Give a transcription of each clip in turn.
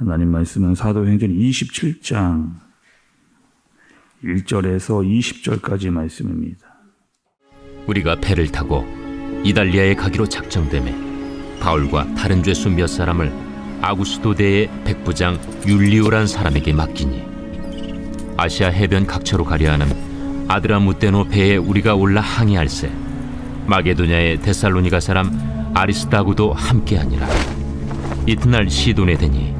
하나님 말씀은 사도행전 27장 1절에서 20절까지 말씀입니다. 우리가 배를 타고 이달리아에 가기로 작정되매 바울과 다른 죄수 몇 사람을 아구스도대의 백부장 율리오란 사람에게 맡기니 아시아 해변 각처로 가려 하는 아드라무테노 배에 우리가 올라 항해할세 마게도냐의 데살로니가 사람 아리스다고도 함께하니라 이튿날 시돈에 되니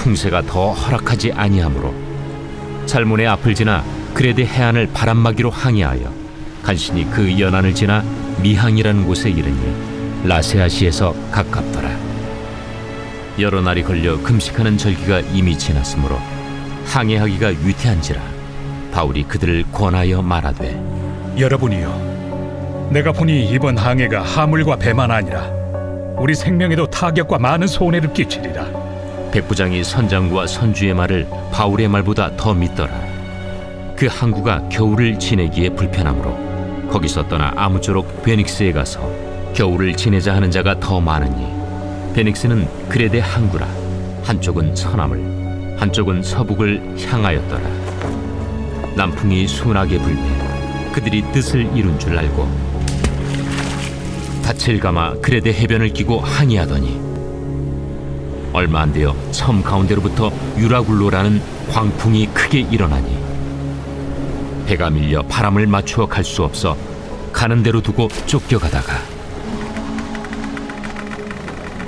풍세가 더 허락하지 아니하므로 살몬의 앞을 지나 그레데 해안을 바람막이로 항해하여 간신히 그 연안을 지나 미항이라는 곳에 이르니 라세아시에서 가깝더라. 여러 날이 걸려 금식하는 절기가 이미 지났으므로 항해하기가 위태한지라 바울이 그들을 권하여 말하되 여러분이요 내가 보니 이번 항해가 하물과 배만 아니라 우리 생명에도 타격과 많은 손해를 끼치리라 백부장이 선장과 선주의 말을 바울의 말보다 더 믿더라. 그 항구가 겨울을 지내기에 불편하므로 거기서 떠나 아무쪼록 베닉스에 가서 겨울을 지내자 하는 자가 더 많으니 베닉스는 그레데 항구라 한쪽은 서남을 한쪽은 서북을 향하였더라. 남풍이 순하게 불매 그들이 뜻을 이룬 줄 알고 닻을 감아 그레데 해변을 끼고 항해하더니 얼마 안 되어 섬 가운데로부터 유라굴로라는 광풍이 크게 일어나니 배가 밀려 바람을 맞추어 갈 수 없어 가는 대로 두고 쫓겨가다가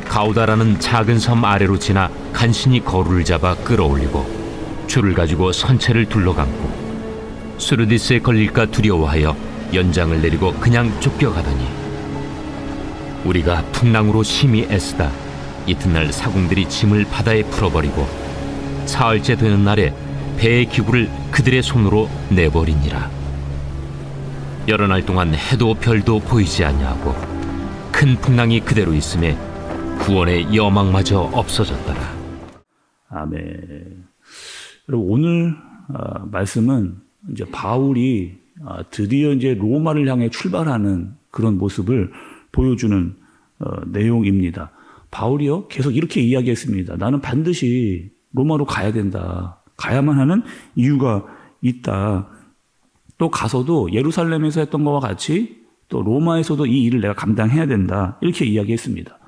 가우다라는 작은 섬 아래로 지나 간신히 거루를 잡아 끌어올리고 줄을 가지고 선체를 둘러감고 수르디스에 걸릴까 두려워하여 연장을 내리고 그냥 쫓겨가더니 우리가 풍랑으로 심히 애쓰다 이튿날 사공들이 짐을 바다에 풀어버리고 사흘째 되는 날에 배의 기구를 그들의 손으로 내버리니라. 여러 날 동안 해도 별도 보이지 아니하고 큰 풍랑이 그대로 있음에 구원의 여망마저 없어졌더라. 아멘. 여러분 오늘 어, 말씀은 이제 바울이 어, 드디어 이제 로마를 향해 출발하는 그런 모습을 보여주는 어, 내용입니다. 바울이요 계속 이렇게 이야기했습니다. 나는 반드시 로마로 가야 된다. 가야만 하는 이유가 있다. 또 가서도 예루살렘에서 했던 것과 같이 또 로마에서도 이 일을 내가 감당해야 된다. 이렇게 이야기했습니다.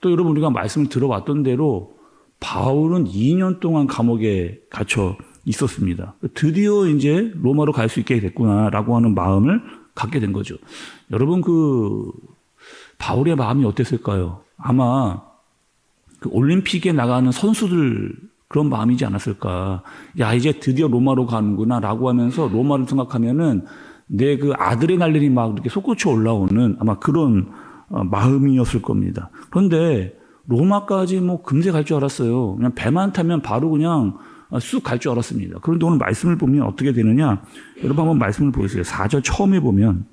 또 여러분 우리가 말씀을 들어왔던 대로 바울은 2년 동안 감옥에 갇혀 있었습니다. 드디어 이제 로마로 갈 수 있게 됐구나라고 하는 마음을 갖게 된 거죠. 여러분 그 바울의 마음이 어땠을까요? 아마 그 올림픽에 나가는 선수들 그런 마음이지 않았을까. 야, 이제 드디어 로마로 가는구나 라고 하면서 로마를 생각하면은 내 그 아드레날린이 막 이렇게 솟구쳐 올라오는 아마 그런 어, 마음이었을 겁니다. 그런데 로마까지 뭐 금세 갈 줄 알았어요. 그냥 배만 타면 바로 그냥 쑥 갈 줄 알았습니다. 그런데 오늘 말씀을 보면 어떻게 되느냐. 여러분 한번 말씀을 보세요. 4절 처음에 보면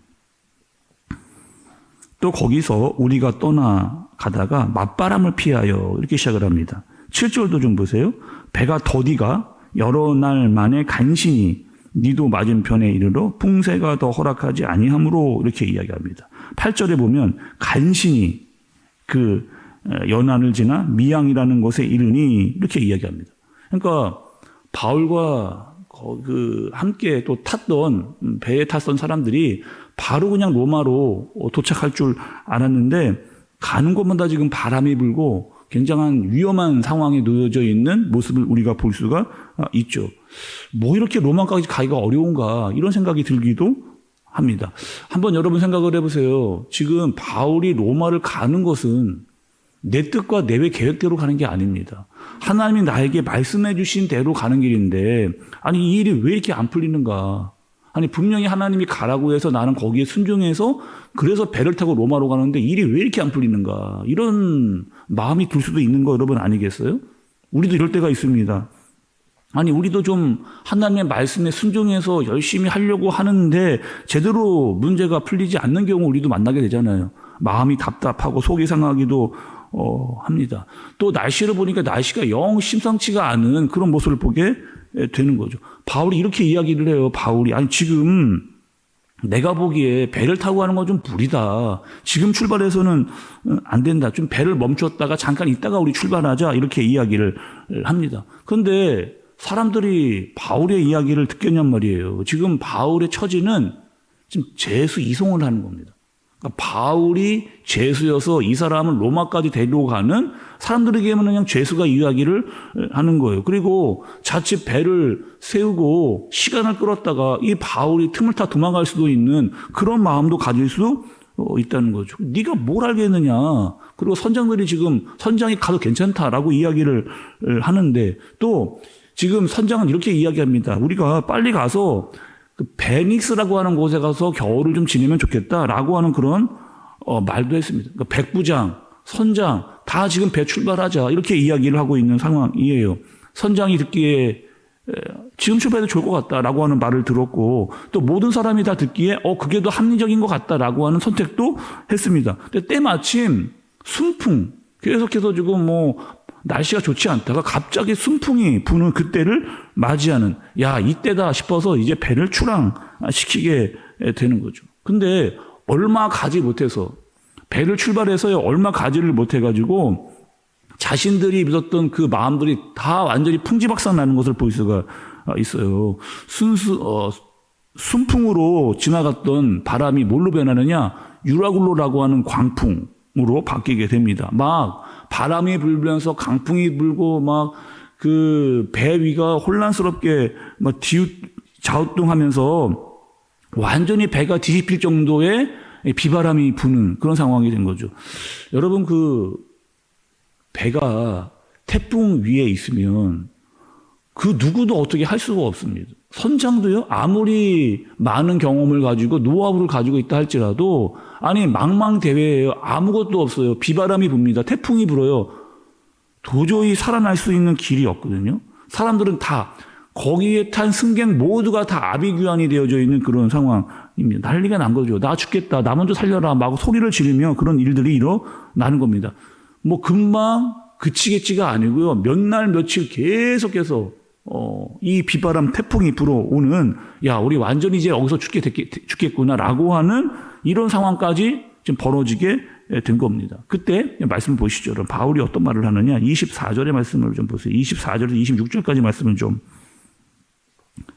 또 거기서 우리가 떠나 가다가 맞바람을 피하여 이렇게 시작을 합니다. 7절도 좀 보세요. 배가 더디가 여러 날 만에 간신히 니도 맞은편에 이르러 풍세가 더 허락하지 아니하므로 이렇게 이야기합니다. 8절에 보면 간신히 그 연안을 지나 미양이라는 곳에 이르니 이렇게 이야기합니다. 그러니까 바울과 그 함께 또 탔던 배에 탔던 사람들이 바로 그냥 로마로 도착할 줄 알았는데 가는 곳마다 지금 바람이 불고 굉장한 위험한 상황에 놓여져 있는 모습을 우리가 볼 수가 있죠. 뭐 이렇게 로마까지 가기가 어려운가 이런 생각이 들기도 합니다. 한번 여러분 생각을 해보세요. 지금 바울이 로마를 가는 것은 내 뜻과 내 계획대로 가는 게 아닙니다. 하나님이 나에게 말씀해 주신 대로 가는 길인데 아니 이 일이 왜 이렇게 안 풀리는가? 아니 분명히 하나님이 가라고 해서 나는 거기에 순종해서 그래서 배를 타고 로마로 가는데 일이 왜 이렇게 안 풀리는가? 이런 마음이 들 수도 있는 거 여러분 아니겠어요? 우리도 이럴 때가 있습니다. 아니, 우리도 좀 하나님의 말씀에 순종해서 열심히 하려고 하는데 제대로 문제가 풀리지 않는 경우 우리도 만나게 되잖아요. 마음이 답답하고 속이 상하기도 어, 합니다. 또 날씨를 보니까 날씨가 영 심상치가 않은 그런 모습을 보게 되는 거죠. 바울이 이렇게 이야기를 해요. 바울이. 아니, 지금 내가 보기에 배를 타고 가는 건좀 무리다. 지금 출발해서는 어, 안 된다. 좀 배를 멈췄다가 잠깐 있다가 우리 출발하자. 이렇게 이야기를 합니다. 그런데 사람들이 바울의 이야기를 듣겠냔 말이에요. 지금 바울의 처지는 지금 제수 이송을 하는 겁니다. 그러니까 바울이 죄수여서 이 사람을 로마까지 데리고 가는 사람들에게는 그냥 죄수가 이야기를 하는 거예요. 그리고 자칫 배를 세우고 시간을 끌었다가 이 바울이 틈을 타 도망갈 수도 있는 그런 마음도 가질 수 어, 있다는 거죠. 네가 뭘 알겠느냐. 그리고 선장들이 지금 선장이 가도 괜찮다라고 이야기를 하는데 또 지금 선장은 이렇게 이야기합니다. 우리가 빨리 가서 그 베닉스라고 하는 곳에 가서 겨울을 좀 지내면 좋겠다라고 하는 그런 어, 말도 했습니다. 그러니까 백부장, 선장 다 지금 배 출발하자 이렇게 이야기를 하고 있는 상황이에요. 선장이 듣기에 에, 지금 출발해도 좋을 것 같다라고 하는 말을 들었고 또 모든 사람이 다 듣기에 어 그게 더 합리적인 것 같다라고 하는 선택도 했습니다. 근데 때마침 순풍 계속해서 지금 뭐 날씨가 좋지 않다가 갑자기 순풍이 부는 그때를 맞이하는 야 이때다 싶어서 이제 배를 출항시키게 되는 거죠. 근데 얼마 가지 못해서 배를 출발해서 얼마 가지를 못해 가지고 자신들이 믿었던 그 마음들이 다 완전히 풍지박산 나는 것을 볼 수가 있어요. 순수 어, 순풍으로 지나갔던 바람이 뭘로 변하느냐? 유라굴로라고 하는 광풍으로 바뀌게 됩니다. 막 바람이 불면서 강풍이 불고 막 그 배 위가 혼란스럽게 막 뒤웃 좌우뚱하면서 완전히 배가 뒤집힐 정도의 비바람이 부는 그런 상황이 된 거죠. 여러분 그 배가 태풍 위에 있으면 그 누구도 어떻게 할 수가 없습니다. 선장도요, 아무리 많은 경험을 가지고 노하우를 가지고 있다 할지라도, 아니, 망망대회예요. 아무것도 없어요. 비바람이 붑니다. 태풍이 불어요. 도저히 살아날 수 있는 길이 없거든요. 사람들은 다, 거기에 탄 승객 모두가 다 아비규환이 되어져 있는 그런 상황입니다. 난리가 난 거죠. 나 죽겠다. 나 먼저 살려라. 막 소리를 지르며 그런 일들이 일어나는 겁니다. 뭐 금방 그치겠지가 아니고요. 몇 날 며칠 계속해서 어, 이 비바람 태풍이 불어오는 야 우리 완전히 이제 여기서 죽게 됐겠, 죽겠구나라고 하는 이런 상황까지 지금 벌어지게 된 겁니다. 그때 말씀 보시죠. 여러분 바울이 어떤 말을 하느냐 24절의 말씀을 좀 보세요. 24절에서 26절까지 말씀을 좀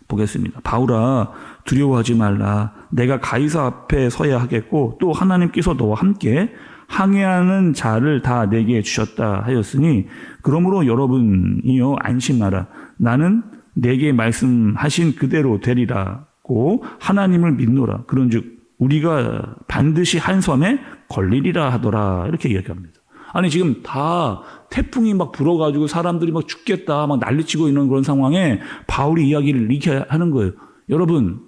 보겠습니다. 바울아 두려워하지 말라. 내가 가이사 앞에 서야 하겠고 또 하나님께서 너와 함께 항해하는 자를 다 내게 주셨다 하였으니 그러므로 여러분이요 안심하라. 나는 내게 말씀하신 그대로 되리라고 하나님을 믿노라. 그런즉 우리가 반드시 한 섬에 걸리리라 하더라 이렇게 이야기합니다. 아니 지금 다 태풍이 막 불어가지고 사람들이 막 죽겠다 막 난리치고 있는 그런 상황에 바울이 이야기를 이렇게 하는 거예요. 여러분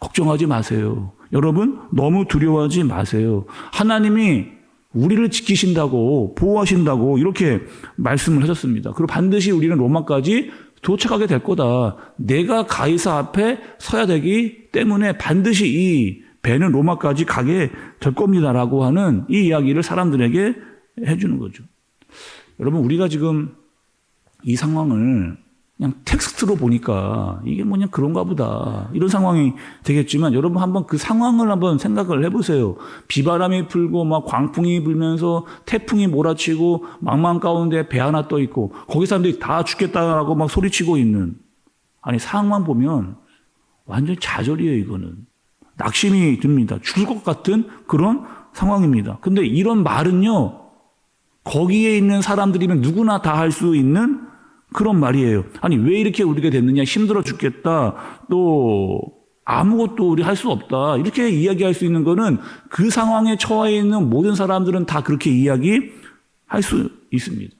걱정하지 마세요. 여러분 너무 두려워하지 마세요. 하나님이 우리를 지키신다고 보호하신다고 이렇게 말씀을 하셨습니다. 그리고 반드시 우리는 로마까지 도착하게 될 거다. 내가 가이사 앞에 서야 되기 때문에 반드시 이 배는 로마까지 가게 될 겁니다라고 하는 이 이야기를 사람들에게 해주는 거죠. 여러분 우리가 지금 이 상황을 그냥 텍스트로 보니까 이게 뭐냐 그런가 보다 이런 상황이 되겠지만 여러분 한번 그 상황을 한번 생각을 해보세요. 비바람이 불고 막 광풍이 불면서 태풍이 몰아치고 망망 가운데 배 하나 떠 있고 거기 사람들이 다 죽겠다라고 막 소리치고 있는 아니 상황만 보면 완전 좌절이에요 이거는 낙심이 듭니다. 죽을 것 같은 그런 상황입니다. 근데 이런 말은요 거기에 있는 사람들이면 누구나 다 할 수 있는 그런 말이에요. 아니, 왜 이렇게 우리가 됐느냐? 힘들어 죽겠다. 또, 아무것도 우리 할 수 없다. 이렇게 이야기할 수 있는 거는 그 상황에 처해 있는 모든 사람들은 다 그렇게 이야기할 수 있습니다.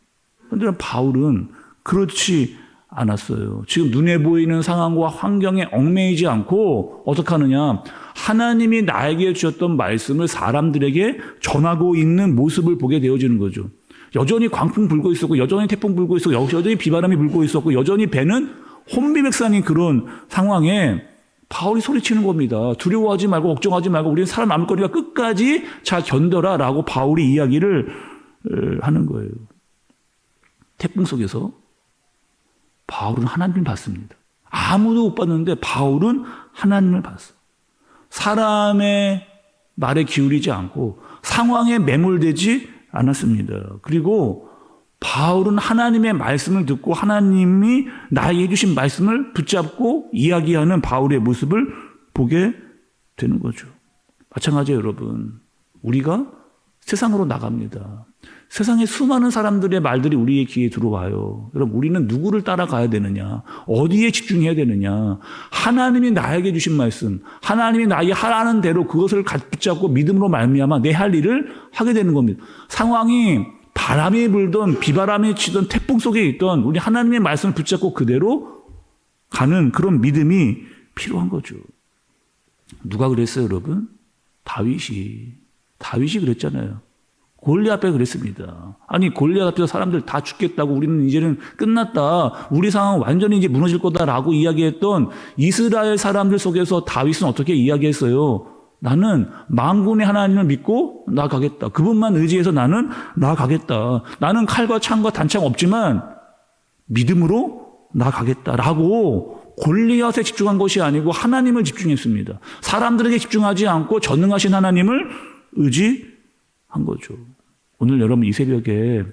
그런데 바울은 그렇지 않았어요. 지금 눈에 보이는 상황과 환경에 얽매이지 않고 어떻게 하느냐? 하나님이 나에게 주셨던 말씀을 사람들에게 전하고 있는 모습을 보게 되어지는 거죠. 여전히 광풍 불고 있었고 여전히 태풍 불고 있었고 여- 여전히 비바람이 불고 있었고 여전히 배는 혼비백산인 그런 상황에 바울이 소리치는 겁니다. 두려워하지 말고 걱정하지 말고 우리는 살아남을 거니까 끝까지 잘 견뎌라라고 바울이 이야기를 어, 하는 거예요. 태풍 속에서 바울은 하나님을 봤습니다. 아무도 못 봤는데 바울은 하나님을 봤어. 사람의 말에 기울이지 않고 상황에 매몰되지 않았습니다. 그리고 바울은 하나님의 말씀을 듣고 하나님이 나에게 해주신 말씀을 붙잡고 이야기하는 바울의 모습을 보게 되는 거죠. 마찬가지예요, 여러분. 우리가 세상으로 나갑니다. 세상에 수많은 사람들의 말들이 우리의 귀에 들어와요. 여러분, 우리는 누구를 따라가야 되느냐? 어디에 집중해야 되느냐? 하나님이 나에게 주신 말씀, 하나님이 나에게 하라는 대로 그것을 가- 붙잡고 믿음으로 말미암아 내 할 일을 하게 되는 겁니다. 상황이 바람이 불던 비바람이 치던 태풍 속에 있던 우리 하나님의 말씀을 붙잡고 그대로 가는 그런 믿음이 필요한 거죠. 누가 그랬어요, 여러분? 다윗이. 다윗이 그랬잖아요. 골리앗 앞에 그랬습니다. 아니 골리앗 앞에서 사람들 다 죽겠다고 우리는 이제는 끝났다. 우리 상황 완전히 이제 무너질 거다라고 이야기했던 이스라엘 사람들 속에서 다윗은 어떻게 이야기했어요? 나는 망군의 하나님을 믿고 나아가겠다. 그분만 의지해서 나는 나아가겠다. 나는 칼과 창과 단창 없지만 믿음으로 나아가겠다라고 골리앗에 집중한 것이 아니고 하나님을 집중했습니다. 사람들에게 집중하지 않고 전능하신 하나님을 의지한 거죠. 오늘 여러분 이 새벽에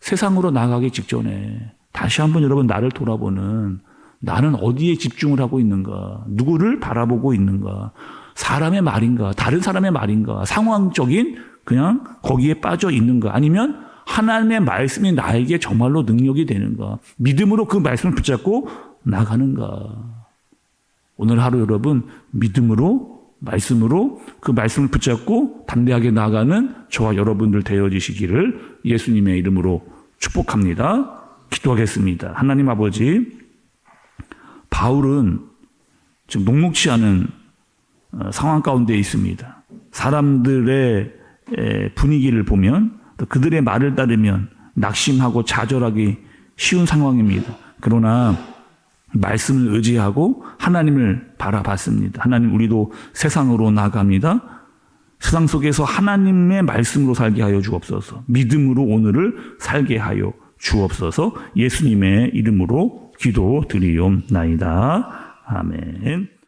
세상으로 나가기 직전에 다시 한번 여러분 나를 돌아보는 나는 어디에 집중을 하고 있는가? 누구를 바라보고 있는가? 사람의 말인가? 다른 사람의 말인가? 상황적인 그냥 거기에 빠져 있는가? 아니면 하나님의 말씀이 나에게 정말로 능력이 되는가? 믿음으로 그 말씀을 붙잡고 나가는가? 오늘 하루 여러분 믿음으로 말씀으로 그 말씀을 붙잡고 담대하게 나아가는 저와 여러분들 되어지시기를 예수님의 이름으로 축복합니다. 기도하겠습니다. 하나님 아버지, 바울은 지금 녹록치 않은 어, 상황 가운데 있습니다. 사람들의 에, 분위기를 보면 또 그들의 말을 따르면 낙심하고 좌절하기 쉬운 상황입니다. 그러나 말씀을 의지하고 하나님을 바라봤습니다. 하나님 우리도 세상으로 나갑니다. 세상 속에서 하나님의 말씀으로 살게 하여 주옵소서. 믿음으로 오늘을 살게 하여 주옵소서. 예수님의 이름으로 기도 드리옵나이다. 아멘.